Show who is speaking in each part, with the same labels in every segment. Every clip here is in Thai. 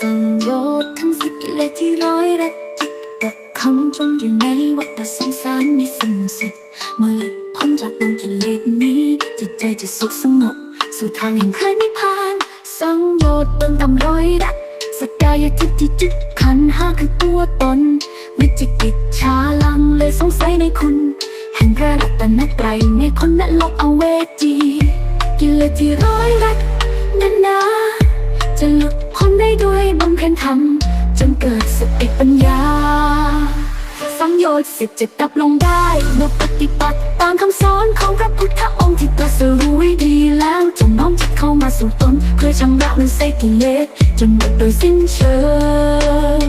Speaker 1: สังโยชน์ทั้งสิบเลสที่ร้อยรัดจิตแต่คำจมอยู่ในวัฏสงสารไม่สิ้นสุดเมื่อหลุดพ้นจากดวงกิเลสนี้ จิตใจจะสุขสงบสู่ทางแห่งพระนิพพานสังโยชน์เบิ่งตำร้อยรัดสกายทิฏฐิจิตขันห้าคือตัวตนวิจิกิจชาลังเลยสงสัยในคุณ แห่งพระรัตนตรัยในคนนั้นลบเอาเวจีกิเลสที่ร้อยรัดนั้นนาจะหลุด ได้ด้วยบำเพ็ญธรรมจนเกิดสติปัญญา สังโยชน์สิบเจ็ดดับลงได้เมื่อปฏิบัติตามคำสอนของพระพุทธองค์ที่ตรัสรู้ไว้ดีแล้วจงน้อมจิตเข้ามาสู่ตน เพื่อชำระมันเสกกิเลสจนหมดโดยสิ้นเชิง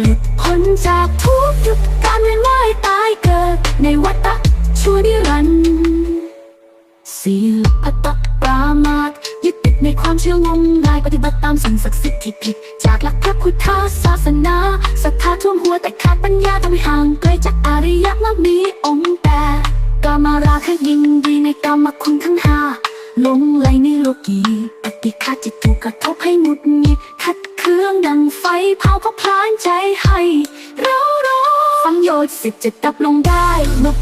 Speaker 1: หลุดพ้นจากทุกข์หยุดการเวียนว่ายตายเกิดในวัฏฏะชั่วนิรันดร์ ความเชื่องมงายปฏิบัติตามสิ่งศักดิ์สิทธิ์ที่ผิด จากหลักพระพุทธศาสนาศรัทธาท่วมหัวแต่ขาดปัญญาทำให้ห่างไกลจากอริยมรรคมีองค์แต่กามาราคะยินดีในกรรมคุณทั้งห้าหลงไหลในโลกีปฏิฆาจิตถูกกระทบให้หงุดหงิดขัดเครื่องดังไฟเผาเผาพลานใจให้เราร้อนฟังโยชน์สิบเจ็ดดับลงได้เมื่อ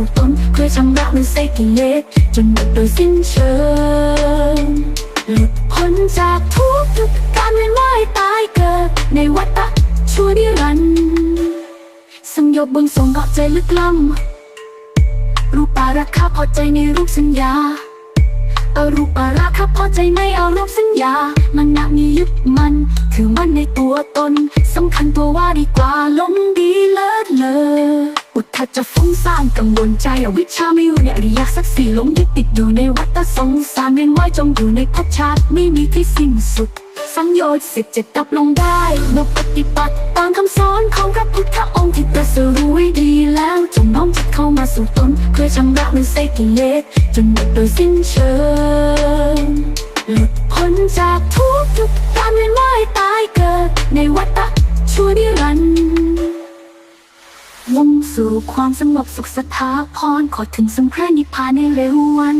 Speaker 1: สู่ตนเพื่อชำระมันเสกกิเลสจนหมดโดยสิ้นเชิงหลุดพ้นจากทุกข์การเวียนว่ายตายเกิด ในวัฏชั่วนิรันดร์สังโยชน์เบงเกาะใจลึกล้ำรูปาราคาพอใจในรูปสัญญาอารูปาราคาพอใจในอารมณ์สัญญา มันนักมียึดมันคือมันในตัวตนสำคัญตัวว่าดีกว่าลมดีเลิศเล ออุทธจะฟุ้งซ่านกังวลใจอวิชชาไม่อยู่ในอริยสัจสี่หลงยึดติดอยู่ในวัฏสงสารเวียนว่ายจมอยู่ในภพชาติไม่มีที่สิ้นสุด สังโยชน์สิบเจ็ดดับลงได้เมื่อปฏิบัติตามคำสอนของพระพุทธองค์ที่ตรัสรู้ไว้ดีแล้วจงน้อมจิตเข้ามาสู่ตนเพื่อชำระมันเสกิเลสจนหมดโดยสิ้นเชิงหลุดพ้นจากทุกข์หยุดการเวียนว่ายตายเกิดในวัฏชั่วนิรันดร์ มุ่งสู่ความสงบสุขสถาพรขอถึงสัมพระนิพพานในเร็ววัน